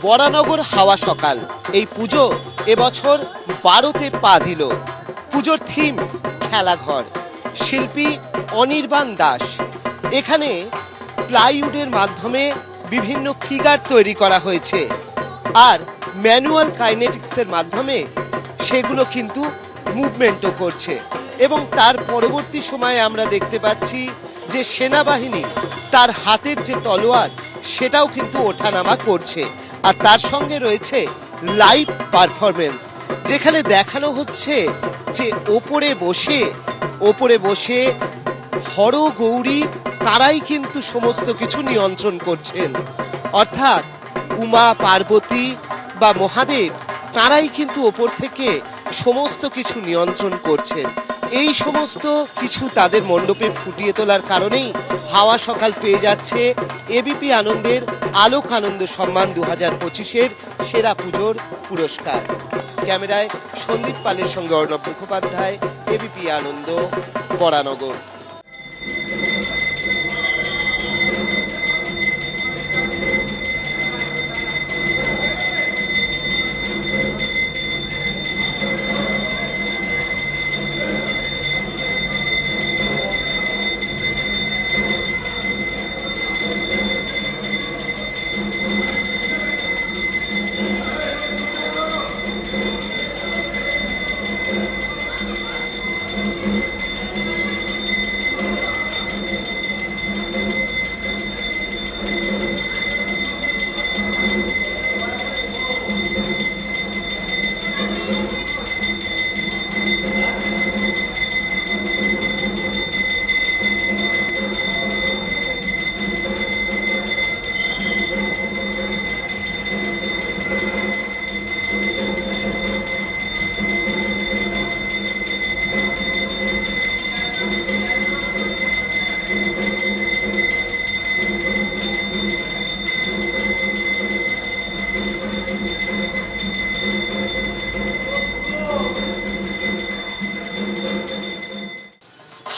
বরানগর হাওয়া সকাল। এই পুজো এবছর বারোতে পা দিল। পুজোর থিম খেলাঘর। শিল্পী অনির্বাণ দাস। এখানে প্লাইউডের মাধ্যমে বিভিন্ন ফিগার তৈরি করা হয়েছে। আর ম্যানুয়াল কাইনেটিক্সের মাধ্যমে সেগুলো কিন্তু মুভমেন্টও করছে। এবং তার পরবর্তী সময়ে আমরা দেখতে পাচ্ছি যে সেনাবাহিনী তার হাতের যে তলোয়ার, সেটাও কিন্তু ওঠানামা করছে। আর তার সঙ্গে রয়েছে লাইভ পারফরমেন্স যেখানে দেখানো হচ্ছে যে ওপরে বসে ওপরে বসে হর গৌরী তারাই কিন্তু সমস্ত কিছু নিয়ন্ত্রণ করছেন। অর্থাৎ উমা, পার্বতী বা মহাদেব তারাই কিন্তু ওপর থেকে সমস্ত কিছু নিয়ন্ত্রণ করছেন। এই সমস্ত কিছু তাদের মণ্ডপে ফুটিয়ে তোলার কারণেই হাওয়া সকাল পেয়ে যাচ্ছে। এবিপি আনন্দের আলোক আনন্দ সম্মান দু হাজার পঁচিশের সেরা পুজোর পুরস্কার। ক্যামেরায় সন্দীপ পালের সঙ্গে অর্ণব মুখোপাধ্যায়, এবিপি আনন্দ, বরানগর।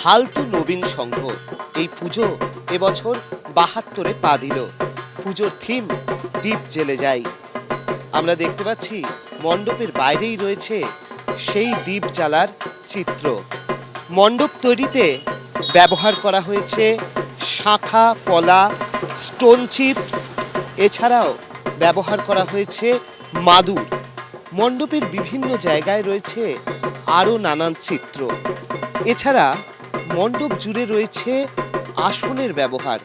হালতু নবীন সংঘ। এই পুজো এবছর বাহাত্তরে পা দিল। পুজোর থিম দ্বীপ জেলে যাই আমরা দেখতে পাচ্ছি মণ্ডপের বাইরেই রয়েছে সেই দ্বীপ জ্বালার চিত্র। মণ্ডপ তৈরিতে ব্যবহার করা হয়েছে শাখা, পলা, স্টোন চিপস। এছাড়াও ব্যবহার করা হয়েছে মাদুর। মণ্ডপের বিভিন্ন জায়গায় রয়েছে আরও নানান চিত্র। এছাড়া মণ্ডপ জুড়ে রয়েছে আসনের ব্যবহার।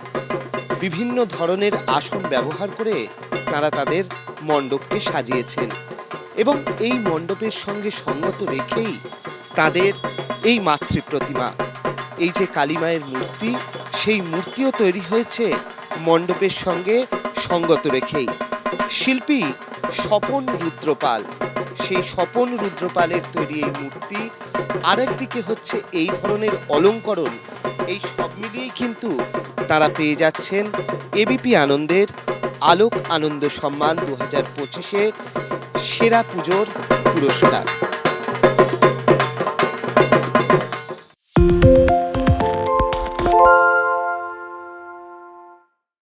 বিভিন্ন ধরনের আসন ব্যবহার করে তারা তাদের মণ্ডপকে সাজিয়েছেন এবং এই মণ্ডপের সঙ্গে সঙ্গত রেখেই তাদের এই মাতৃ প্রতিমা এই যে কালীমায়ের মূর্তি, সেই মূর্তিও তৈরি হয়েছে মণ্ডপের সঙ্গে সঙ্গত রেখেই। শিল্পী স্বপন রুদ্রপাল, সেই স্বপন রুদ্রপালের তৈরি এই মূর্তি আরেকদিকে হচ্ছে এই ধরনের অলঙ্করণ। এই সব মিলিয়েই কিন্তু তারা পেয়ে যাচ্ছেন এবিপি আনন্দের আলোক আনন্দ সম্মান দু হাজার পঁচিশে সেরা পুজোর পুরস্কার।